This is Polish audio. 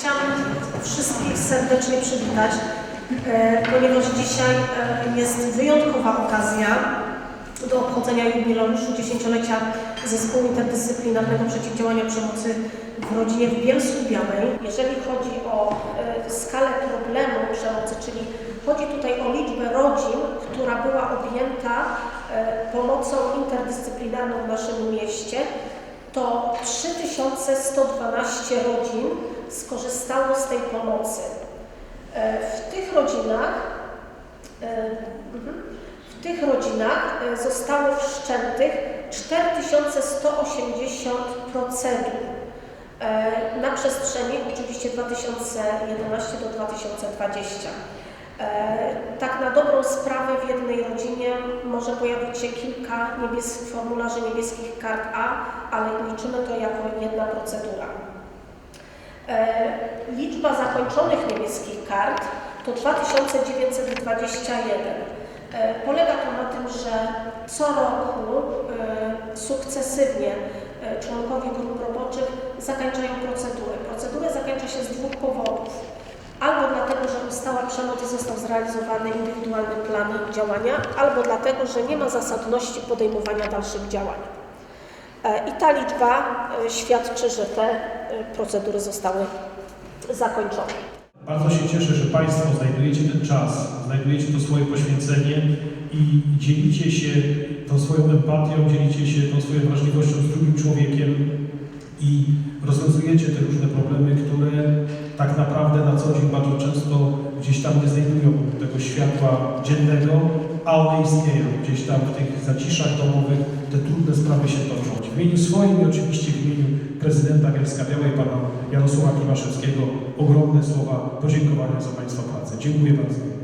Chciałam wszystkich serdecznie przywitać, e, ponieważ dzisiaj e, jest wyjątkowa okazja do obchodzenia jubileuszu dziesięciolecia Zespołu Interdyscyplinarnego Przeciwdziałania Przemocy w Rodzinie w Bielsku Białej. Jeżeli chodzi o e, skalę problemu przemocy, czyli chodzi tutaj o liczbę rodzin, która była objęta pomocą interdyscyplinarną w naszym mieście, to 3112 rodzin z tej pomocy. E, W tych rodzinach, e, mhm, w tych rodzinach e, zostało wszczętych 4180 procedur na przestrzeni oczywiście 2011 do 2020. E, Tak na dobrą sprawę w jednej rodzinie może pojawić się kilka niebies- formularzy niebieskich kart A, ale liczymy to jako jedna procedura. E, Liczba zakończonych niebieskich kart to 2921. E, Polega to na tym, że co roku e, sukcesywnie członkowie grup roboczych zakończają procedurę. Procedurę zakończa się z dwóch powodów. Albo dlatego, że ustała przemocy został zrealizowany indywidualny plan działania, albo dlatego, że nie ma zasadności podejmowania dalszych działań. E, I ta liczba e, świadczy, że te e, procedury zostały zakończone. Bardzo się cieszę, że Państwo znajdujecie ten czas, znajdujecie to swoje poświęcenie i dzielicie się tą swoją empatią, dzielicie się tą swoją wrażliwością z drugim człowiekiem i rozwiązujecie te różne problemy, które tak naprawdę na co dzień bardzo często gdzieś tam nie znajdują tego światła dziennego, a one istnieją gdzieś tam w tych zaciszach domowych, te trudne sprawy się toczą. W imieniu swoim i oczywiście w imieniu prezydenta Bielska Białej, pana Jarosława Klimaszewskiego, ogromne słowa podziękowania za Państwa pracę. Dziękuję bardzo.